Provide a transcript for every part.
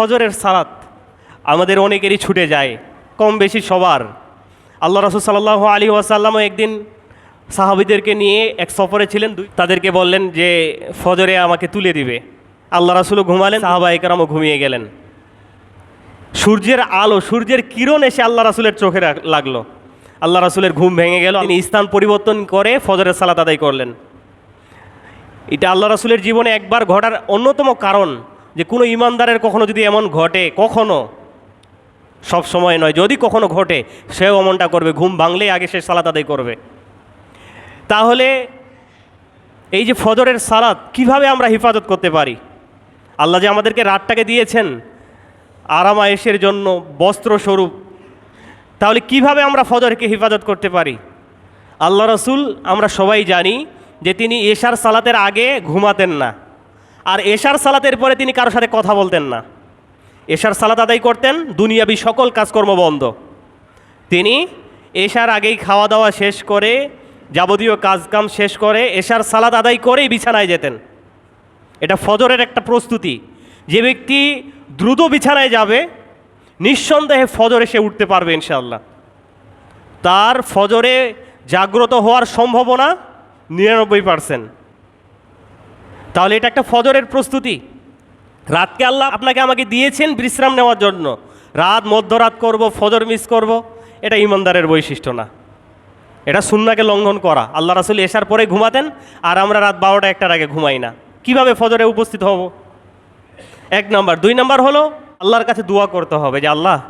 ফজরের সালাত আমাদের অনেকেরই ছুটে যায়, কম বেশি সবার। আল্লাহ রসুল সাল্লাহ আলী ওয়াসাল্লামও একদিন সাহাবিদেরকে নিয়ে এক সফরে ছিলেন, দুই- তাদেরকে বললেন যে, ফজরে আমাকে তুলে দিবে। আল্লাহ রাসুলও ঘুমালেন সাহাবা একরামও ঘুমিয়ে গেলেন। সূর্যের আলো, সূর্যের কিরণ এসে আল্লাহ রাসুলের চোখে লাগল। আল্লাহ রাসুলের ঘুম ভেঙে গেল, তিনি স্থান পরিবর্তন করে ফজরের সালাত আদায় করলেন। এটা আল্লাহ রাসুলের জীবনে একবার ঘটার অন্যতম কারণ। যে কোনো ইমানদারের কখনো যদি এমন ঘটে, কখনো, সব সময় নয়, যদি কখনো ঘটে, সেও এমনটা করবে, ঘুম ভাঙলেই আগে সে সালাত আদায় করবে। তাহলে এই যে ফজরের সালাত, কীভাবে আমরা হেফাজত করতে পারি? আল্লাহ যে আমাদেরকে রাতটাকে দিয়েছেন আরামায়েশের জন্য বস্ত্র স্বরূপ তাহলে কীভাবে আমরা ফজরকে হেফাজত করতে পারি? আল্লাহ রসুল, আমরা সবাই জানি যে তিনি এশার সালাতের আগে ঘুমাতেন না। আর এশার সালাতের পরে তিনি কারোর সাথে কথা বলতেন না। এশার সালাত আদায় করতেন, দুনিয়াবি সকল কাজকর্ম বন্ধ। তিনি এশার আগেই খাওয়া দাওয়া শেষ করে, যাবতীয় কাজকাম শেষ করে এশার সালাত আদায় করেই বিছানায় যেতেন। এটা ফজরের একটা প্রস্তুতি। যে ব্যক্তি দ্রুত বিছানায় যাবে, নিঃসন্দেহে ফজরে সে উঠতে পারবে ইনশাল্লাহ তার ফজরে জাগ্রত হওয়ার সম্ভাবনা নিরানব্বই পার্সেন্ট। তাহলে এটা একটা ফজরের প্রস্তুতি। রাতকে আল্লাহ আপনাকে আমাকে দিয়েছেন বিশ্রাম নেওয়ার জন্য। রাত, মধ্যরাত করব, ফজর মিস করব, এটা ইমানদারের বৈশিষ্ট্য না। এটা সুন্নাকে লঙ্ঘন করা। আল্লাহ রাসুল এসার পরে ঘুমাতেন, আর আমরা রাত বারোটা, একটার আগে ঘুমাই না। কীভাবে ফজরে উপস্থিত হব? এক নাম্বার। দুই নাম্বার হলো, আল্লাহর কাছে দোয়া করতে হবে যে, আল্লাহ,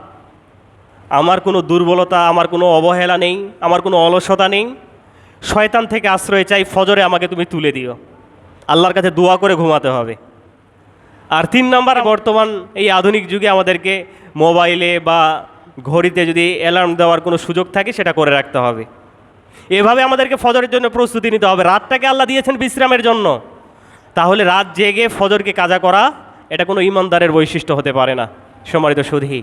আমার কোনো দুর্বলতা, আমার কোনো অবহেলা নেই, আমার কোনো অলসতা নেই। শয়তান থেকে আশ্রয় চাই, ফজরে আমাকে তুমি তুলে দিও। আল্লাহর কাছে দোয়া করে ঘুমাতে হবে। আর তিন নাম্বার বর্তমান এই আধুনিক যুগে আমাদেরকে মোবাইলে বা ঘড়িতে যদি অ্যালার্ম দেওয়ার কোনো সুযোগ থাকে সেটা করে রাখতে হবে। এভাবে আমাদেরকে ফজরের জন্য প্রস্তুতি নিতে হবে। রাতটাকে আল্লাহ দিয়েছেন বিশ্রামের জন্য। তাহলে রাত জেগে ফজরকে কাজা করা এটা কোনো ইমানদারের বৈশিষ্ট্য হতে পারে না। সম্মানিত সুধী।